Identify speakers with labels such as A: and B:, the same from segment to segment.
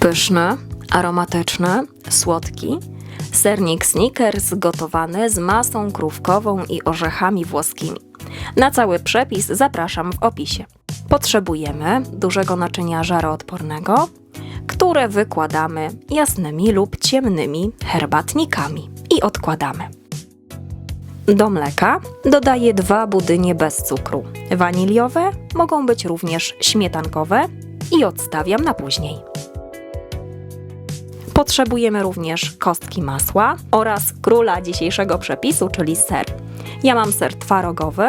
A: Pyszny, aromatyczny, słodki. Sernik Snickers gotowany z masą krówkową i orzechami włoskimi. Na cały przepis zapraszam w opisie. Potrzebujemy dużego naczynia żaroodpornego, które wykładamy jasnymi lub ciemnymi herbatnikami i odkładamy. Do mleka dodaję dwa budynie bez cukru. Waniliowe mogą być również śmietankowe i odstawiam na później. Potrzebujemy również kostki masła oraz króla dzisiejszego przepisu, czyli ser. Ja mam ser twarogowy,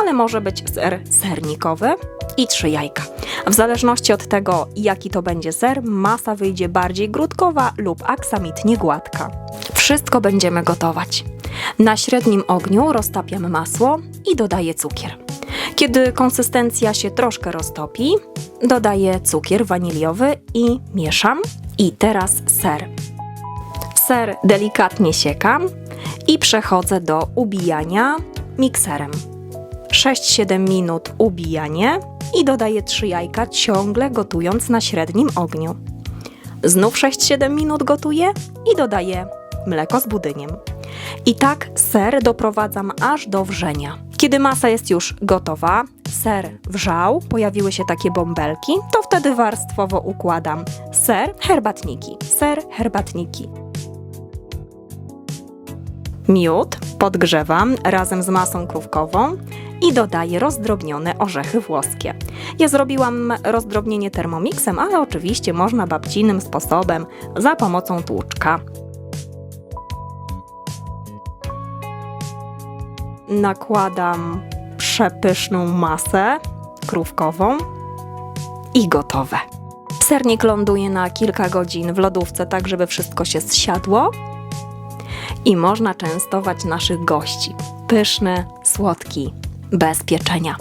A: ale może być ser sernikowy i trzy jajka. W zależności od tego, jaki to będzie ser, masa wyjdzie bardziej grudkowa lub aksamitnie gładka. Wszystko będziemy gotować. Na średnim ogniu roztapiam masło i dodaję cukier. Kiedy konsystencja się troszkę roztopi, dodaję cukier waniliowy i mieszam. I teraz ser. Ser delikatnie siekam i przechodzę do ubijania mikserem. 6-7 minut ubijanie i dodaję 3 jajka, ciągle gotując na średnim ogniu. Znów 6-7 minut gotuję i dodaję mleko z budyniem. I tak ser doprowadzam aż do wrzenia. Kiedy masa jest już gotowa, ser wrzał, pojawiły się takie bąbelki, to wtedy warstwowo układam ser, herbatniki, ser, herbatniki. Miód podgrzewam razem z masą krówkową i dodaję rozdrobnione orzechy włoskie. Ja zrobiłam rozdrobnienie termomixem, ale oczywiście można babcinym sposobem za pomocą tłuczka. Nakładam przepyszną masę krówkową i gotowe. Sernik ląduje na kilka godzin w lodówce, tak żeby wszystko się zsiadło i można częstować naszych gości. Pyszny, słodki, bez pieczenia.